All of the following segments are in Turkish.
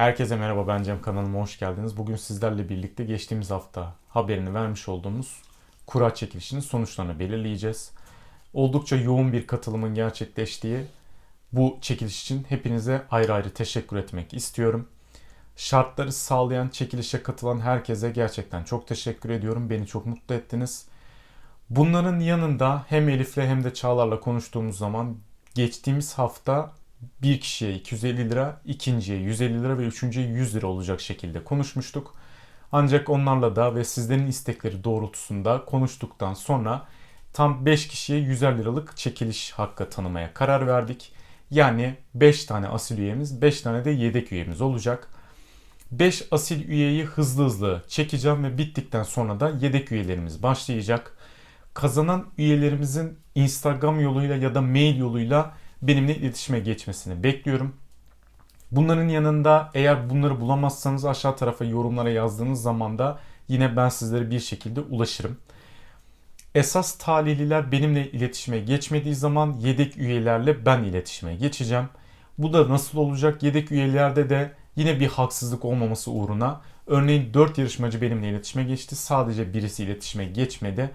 Herkese merhaba ben Cem kanalıma hoş geldiniz. Bugün sizlerle birlikte geçtiğimiz hafta haberini vermiş olduğumuz kura çekilişinin sonuçlarını belirleyeceğiz. Oldukça yoğun bir katılımın gerçekleştiği bu çekiliş için hepinize ayrı ayrı teşekkür etmek istiyorum. Şartları sağlayan çekilişe katılan herkese gerçekten çok teşekkür ediyorum. Beni çok mutlu ettiniz. Bunların yanında hem Elif'le hem de Çağlar'la konuştuğumuz zaman geçtiğimiz hafta bir kişiye 250 lira, ikinciye 150 lira ve üçüncüye 100 lira olacak şekilde konuşmuştuk. Ancak onlarla da ve sizlerin istekleri doğrultusunda konuştuktan sonra tam 5 kişiye 100 liralık çekiliş hakkı tanımaya karar verdik. Yani 5 tane asil üyemiz, 5 tane de yedek üyemiz olacak. 5 asil üyeyi hızlı hızlı çekeceğim ve bittikten sonra da yedek üyelerimiz başlayacak. Kazanan üyelerimizin Instagram yoluyla ya da mail yoluyla benimle iletişime geçmesini bekliyorum. Bunların yanında eğer bunları bulamazsanız aşağı tarafa yorumlara yazdığınız zaman da yine ben sizlere bir şekilde ulaşırım. Esas talihliler benimle iletişime geçmediği zaman yedek üyelerle ben iletişime geçeceğim. Bu da nasıl olacak? Yedek üyelerde de yine bir haksızlık olmaması uğruna örneğin 4 yarışmacı benimle iletişime geçti. Sadece birisi iletişime geçmedi.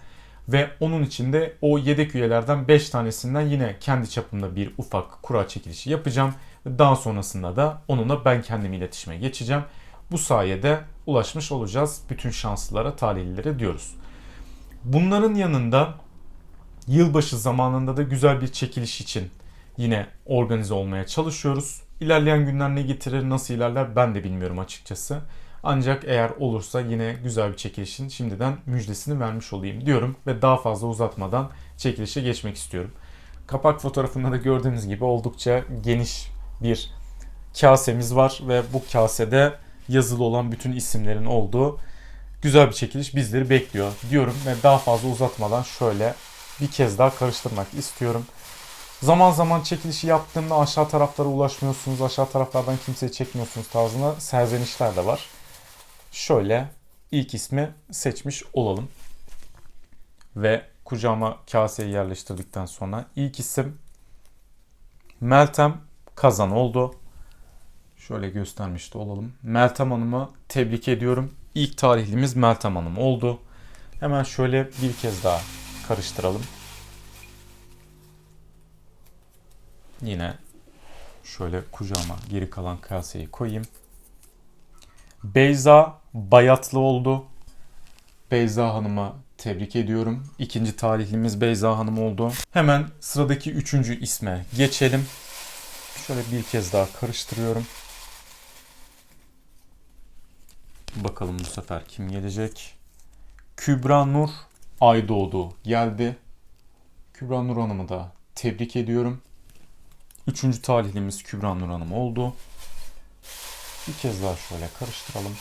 Ve onun için de o yedek üyelerden 5 tanesinden yine kendi çapımda bir ufak kura çekilişi yapacağım. Daha sonrasında da onunla ben kendim iletişime geçeceğim. Bu sayede ulaşmış olacağız bütün şanslılara, talihlilere diyoruz. Bunların yanında yılbaşı zamanında da güzel bir çekiliş için yine organize olmaya çalışıyoruz. İlerleyen günler ne getirir, nasıl ilerler ben de bilmiyorum açıkçası. Ancak eğer olursa yine güzel bir çekilişin şimdiden müjdesini vermiş olayım diyorum ve daha fazla uzatmadan çekilişe geçmek istiyorum. Kapak fotoğrafında da gördüğünüz gibi oldukça geniş bir kasemiz var ve bu kasede yazılı olan bütün isimlerin olduğu güzel bir çekiliş bizleri bekliyor diyorum ve daha fazla uzatmadan şöyle bir kez daha karıştırmak istiyorum. Zaman zaman çekilişi yaptığımda aşağı taraflara ulaşmıyorsunuz, aşağı taraflardan kimseyi çekmiyorsunuz tarzına serzenişler de var. Şöyle ilk ismi seçmiş olalım. Ve kucağıma kaseyi yerleştirdikten sonra ilk isim Meltem Kazan oldu. Şöyle göstermiş de olalım. Meltem Hanım'ı tebrik ediyorum. İlk tarihlimiz Meltem Hanım oldu. Hemen şöyle bir kez daha karıştıralım. Yine şöyle kucağıma geri kalan kaseyi koyayım. Beyza Bayatlı oldu. Beyza Hanım'a tebrik ediyorum. İkinci tarihlimiz Beyza Hanım oldu. Hemen sıradaki üçüncü isme geçelim. Şöyle bir kez daha karıştırıyorum. Bakalım bu sefer kim gelecek? Kübra Nur Aydoğdu geldi. Kübra Nur Hanım'ı da tebrik ediyorum. Üçüncü talihlimiz Kübra Nur Hanım oldu. Bir kez daha şöyle karıştıralım.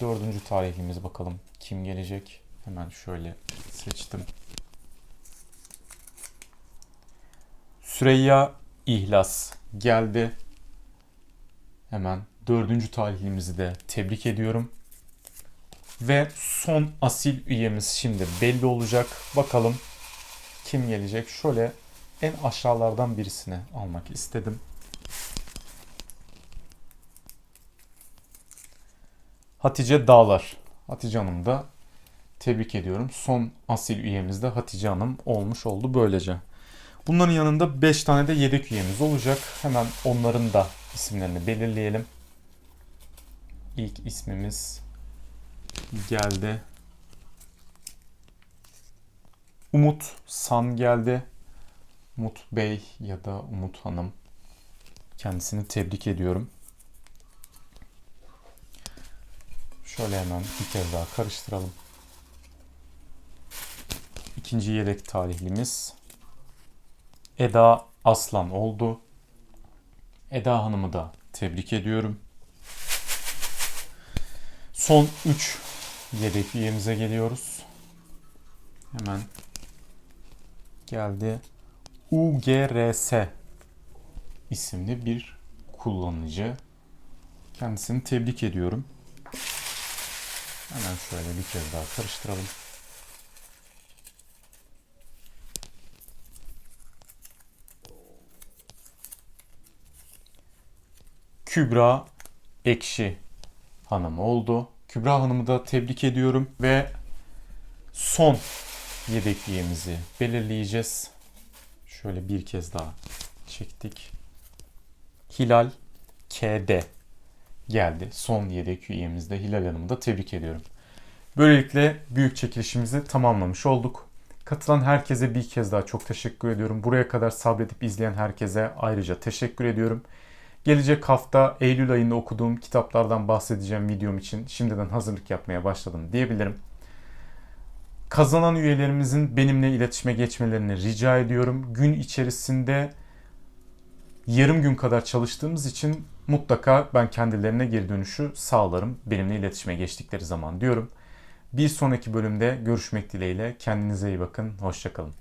Dördüncü tarihlimiz bakalım kim gelecek. Hemen şöyle seçtim. Süreyya İhlas geldi. Hemen dördüncü tarihlimizi de tebrik ediyorum. Ve son asil üyemiz şimdi belli olacak. Bakalım kim gelecek. Şöyle en aşağılardan birisini almak istedim. Hatice Dağlar. Hatice Hanım da tebrik ediyorum. Son asil üyemiz de Hatice Hanım olmuş oldu böylece. Bunların yanında 5 tane de yedek üyemiz olacak. Hemen onların da isimlerini belirleyelim. İlk ismimiz geldi. Umut San geldi. Umut Bey ya da Umut Hanım. Kendisini tebrik ediyorum. Şöyle hemen bir kez daha karıştıralım. İkinci yedek tarihlimiz Eda Aslan oldu. Eda Hanım'ı da tebrik ediyorum. Son 3 yedek üyemize geliyoruz. Hemen geldi. UGRS isimli bir kullanıcı. Kendisini tebrik ediyorum. Hemen şöyle bir kez daha karıştıralım. Kübra Ekşi Hanım oldu. Kübra Hanım'ı da tebrik ediyorum ve son yedek üyemizi belirleyeceğiz. Şöyle bir kez daha çektik. Hilal KD geldi. Son yedek üyemizde Hilal Hanım'ı da tebrik ediyorum. Böylelikle büyük çekilişimizi tamamlamış olduk. Katılan herkese bir kez daha çok teşekkür ediyorum. Buraya kadar sabredip izleyen herkese ayrıca teşekkür ediyorum. Gelecek hafta Eylül ayında okuduğum kitaplardan bahsedeceğim videom için şimdiden hazırlık yapmaya başladım diyebilirim. Kazanan üyelerimizin benimle iletişime geçmelerini rica ediyorum. Gün içerisinde yarım gün kadar çalıştığımız için mutlaka ben kendilerine geri dönüşü sağlarım. Benimle iletişime geçtikleri zaman diyorum. Bir sonraki bölümde görüşmek dileğiyle. Kendinize iyi bakın. Hoşçakalın.